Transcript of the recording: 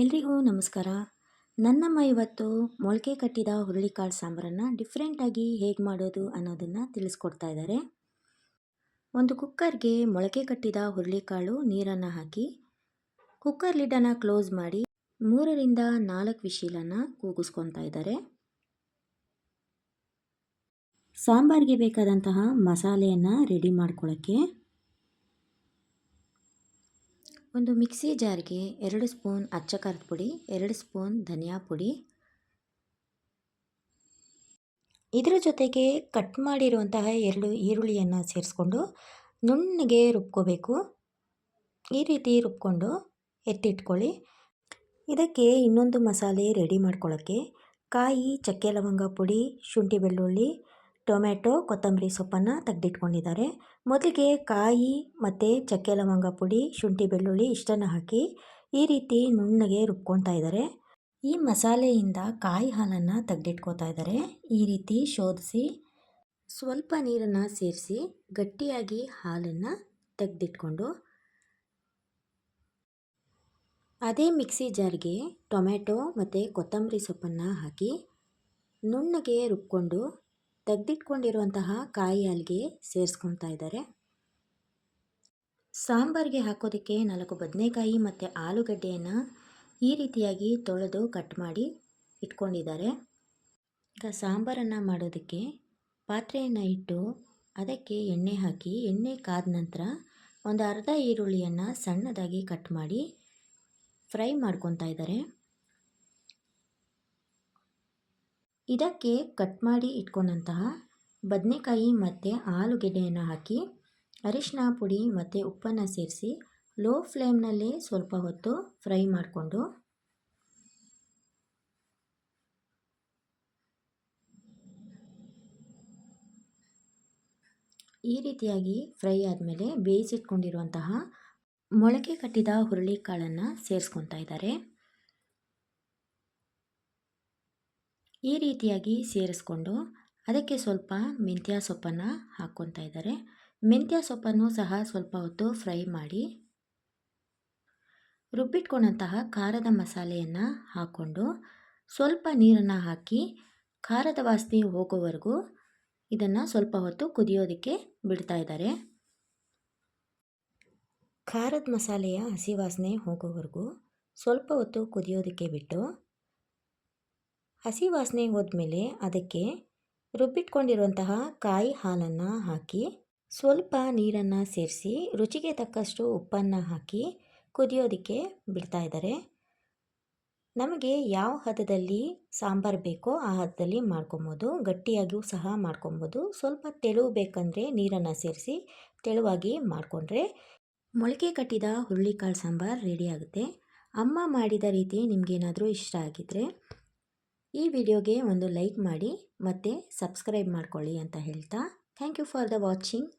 ಎಲ್ರಿಗೂ ನಮಸ್ಕಾರ. ನನ್ನಮ್ಮ ಇವತ್ತು ಮೊಳಕೆ ಕಟ್ಟಿದ ಹುರುಳಿಕಾಳು ಸಾಂಬಾರನ್ನು ಡಿಫ್ರೆಂಟಾಗಿ ಹೇಗೆ ಮಾಡೋದು ಅನ್ನೋದನ್ನು ತಿಳಿಸ್ಕೊಡ್ತಾ ಇದ್ದಾರೆ ಒಂದು ಕುಕ್ಕರ್ಗೆ ಮೊಳಕೆ ಕಟ್ಟಿದ ಹುರುಳಿಕಾಳು ನೀರನ್ನು ಹಾಕಿ, ಕುಕ್ಕರ್ ಲಿಡ್ಡನ್ನು ಕ್ಲೋಸ್ ಮಾಡಿ ಮೂರರಿಂದ ನಾಲ್ಕು ವಿಶೀಲನ್ನು ಕೂಗಿಸ್ಕೊತಾ ಇದ್ದಾರೆ ಸಾಂಬಾರಿಗೆ ಬೇಕಾದಂತಹ ಮಸಾಲೆಯನ್ನು ರೆಡಿ ಮಾಡ್ಕೊಳ್ಳೋಕ್ಕೆ ಒಂದು ಮಿಕ್ಸಿ ಜಾರ್ಗೆ ಎರಡು ಸ್ಪೂನ್ ಅಚ್ಚ ಖಾರದ ಪುಡಿ, ಎರಡು ಸ್ಪೂನ್ ಧನಿಯಾ ಪುಡಿ. ಇದರ ಜೊತೆಗೆ ಕಟ್ ಮಾಡಿರುವಂತಹ ಎರಡು ಈರುಳ್ಳಿಯನ್ನು ಸೇರಿಸ್ಕೊಂಡು ನುಣ್ಣಗೆ ರುಬ್ಕೋಬೇಕು. ಈ ರೀತಿ ರುಬ್ಕೊಂಡು ಎತ್ತಿಟ್ಕೊಳ್ಳಿ. ಇದಕ್ಕೆ ಇನ್ನೊಂದು ಮಸಾಲೆ ರೆಡಿ ಮಾಡ್ಕೊಳ್ಳೋಕ್ಕೆ ಕಾಯಿ, ಚಕ್ಕೆ ಲವಂಗ ಪುಡಿ, ಶುಂಠಿ ಬೆಳ್ಳುಳ್ಳಿ ಟೊಮ್ಯಾಟೊ, ಕೊತ್ತಂಬರಿ ಸೊಪ್ಪನ್ನು ತೆಗೆದಿಟ್ಕೊಂಡಿದ್ದಾರೆ. ಮೊದಲಿಗೆ ಕಾಯಿ ಮತ್ತು ಚಕ್ಕೆ ಲವಂಗ ಪುಡಿ, ಶುಂಠಿ ಬೆಳ್ಳುಳ್ಳಿ ಇಷ್ಟನ್ನು ಹಾಕಿ ಈ ರೀತಿ ನುಣ್ಣಗೆ ರುಬ್ಕೊತಾ ಇದ್ದಾರೆ. ಈ ಮಸಾಲೆಯಿಂದ ಕಾಯಿ ಹಾಲನ್ನು ತೆಗೆದಿಟ್ಕೋತಾ ಇದ್ದಾರೆ. ಈ ರೀತಿ ಶೋಧಿಸಿ ಸ್ವಲ್ಪ ನೀರನ್ನು ಸೇರಿಸಿ ಗಟ್ಟಿಯಾಗಿ ಹಾಲನ್ನು ತೆಗೆದಿಟ್ಕೊಂಡು ಅದೇ ಮಿಕ್ಸಿ ಜಾರ್ಗೆ ಟೊಮೆಟೊ ಮತ್ತು ಕೊತ್ತಂಬರಿ ಸೊಪ್ಪನ್ನು ಹಾಕಿ ನುಣ್ಣಗೆ ರುಬ್ಕೊಂಡು ತೆಗೆದಿಟ್ಕೊಂಡಿರುವಂತಹ ಕಾಯಿ ಹಾಲಿಗೆ ಸೇರಿಸ್ಕೊಳ್ತಾ ಇದ್ದಾರೆ. ಸಾಂಬಾರಿಗೆ ಹಾಕೋದಕ್ಕೆ ನಾಲ್ಕು ಬದನೆಕಾಯಿ ಮತ್ತು ಆಲೂಗಡ್ಡೆಯನ್ನು ಈ ರೀತಿಯಾಗಿ ತೊಳೆದು ಕಟ್ ಮಾಡಿ ಇಟ್ಕೊಂಡಿದ್ದಾರೆ. ಈಗ ಸಾಂಬಾರನ್ನು ಮಾಡೋದಕ್ಕೆ ಪಾತ್ರೆಯನ್ನು ಇಟ್ಟು ಅದಕ್ಕೆ ಎಣ್ಣೆ ಹಾಕಿ, ಎಣ್ಣೆ ಕಾದ ನಂತರ ಒಂದು ಅರ್ಧ ಈರುಳ್ಳಿಯನ್ನು ಸಣ್ಣದಾಗಿ ಕಟ್ ಮಾಡಿ ಫ್ರೈ ಮಾಡ್ಕೊತಾ ಇದ್ದಾರೆ. ಇದಕ್ಕೆ ಕಟ್ ಮಾಡಿ ಇಟ್ಕೊಂಡಂತಹ ಬದನೆಕಾಯಿ ಮತ್ತು ಆಲೂಗೆಡ್ಡೆಯನ್ನು ಹಾಕಿ ಅರಿಶಿನ ಪುಡಿ ಮತ್ತು ಉಪ್ಪನ್ನು ಸೇರಿಸಿ ಲೋ ಫ್ಲೇಮ್ನಲ್ಲೇ ಸ್ವಲ್ಪ ಹೊತ್ತು ಫ್ರೈ ಮಾಡಿಕೊಂಡು ಈ ರೀತಿಯಾಗಿ ಫ್ರೈ ಆದಮೇಲೆ ಬೇಯಿಸಿಟ್ಕೊಂಡಿರುವಂತಹ ಮೊಳಕೆ ಕಟ್ಟಿದ ಹುರುಳಿಕಾಳನ್ನು ಸೇರಿಸ್ಕೊತಾ ಇದ್ದಾರೆ. ಈ ರೀತಿಯಾಗಿ ಸೇರಿಸ್ಕೊಂಡು ಅದಕ್ಕೆ ಸ್ವಲ್ಪ ಮೆಂತ್ಯ ಸೊಪ್ಪನ್ನು ಹಾಕ್ಕೊತಾ ಇದ್ದಾರೆ. ಮೆಂತ್ಯ ಸೊಪ್ಪನ್ನು ಸಹ ಸ್ವಲ್ಪ ಹೊತ್ತು ಫ್ರೈ ಮಾಡಿ ರುಬ್ಬಿಟ್ಕೊಂಡಂತಹ ಖಾರದ ಮಸಾಲೆಯನ್ನು ಹಾಕ್ಕೊಂಡು ಸ್ವಲ್ಪ ನೀರನ್ನು ಹಾಕಿ ಖಾರದ ವಾಸನೆ ಹೋಗೋವರೆಗೂ ಇದನ್ನು ಸ್ವಲ್ಪ ಹೊತ್ತು ಕುದಿಯೋದಕ್ಕೆ ಬಿಡ್ತಾ ಇದ್ದಾರೆ. ಖಾರದ ಮಸಾಲೆಯ ಹಸಿ ವಾಸನೆ ಹೋಗೋವರೆಗೂ ಸ್ವಲ್ಪ ಹೊತ್ತು ಕುದಿಯೋದಕ್ಕೆ ಬಿಟ್ಟು ಹಸಿ ವಾಸನೆ ಹೋದ್ಮೇಲೆ ಅದಕ್ಕೆ ರುಬ್ಬಿಟ್ಕೊಂಡಿರುವಂತಹ ಕಾಯಿ ಹಾಲನ್ನು ಹಾಕಿ ಸ್ವಲ್ಪ ನೀರನ್ನು ಸೇರಿಸಿ ರುಚಿಗೆ ತಕ್ಕಷ್ಟು ಉಪ್ಪನ್ನು ಹಾಕಿ ಕುದಿಯೋದಕ್ಕೆ ಬಿಡ್ತಾ ಇದ್ದಾರೆ. ನಮಗೆ ಯಾವ ಹದದಲ್ಲಿ ಸಾಂಬಾರು ಬೇಕೋ ಆ ಹದದಲ್ಲಿ ಮಾಡ್ಕೊಬೋದು. ಗಟ್ಟಿಯಾಗಿಯೂ ಸಹ ಮಾಡ್ಕೊಬೋದು. ಸ್ವಲ್ಪ ತೆಳು ಬೇಕಂದರೆ ನೀರನ್ನು ಸೇರಿಸಿ ತೆಳುವಾಗಿ ಮಾಡಿಕೊಂಡ್ರೆ ಮೊಳಕೆ ಕಟ್ಟಿದ ಹುರುಳಿಕಾಳು ಸಾಂಬಾರು ರೆಡಿ ಆಗುತ್ತೆ. ಅಮ್ಮ ಮಾಡಿದ ರೀತಿ ನಿಮಗೇನಾದರೂ ಇಷ್ಟ ಆಗಿದ್ದರೆ ಈ ವಿಡಿಯೋಗೆ ಒಂದು ಲೈಕ್ ಮಾಡಿ ಮತ್ತು ಸಬ್ಸ್ಕ್ರೈಬ್ ಮಾಡ್ಕೊಳ್ಳಿ ಅಂತ ಹೇಳ್ತಾ thank you for the watching.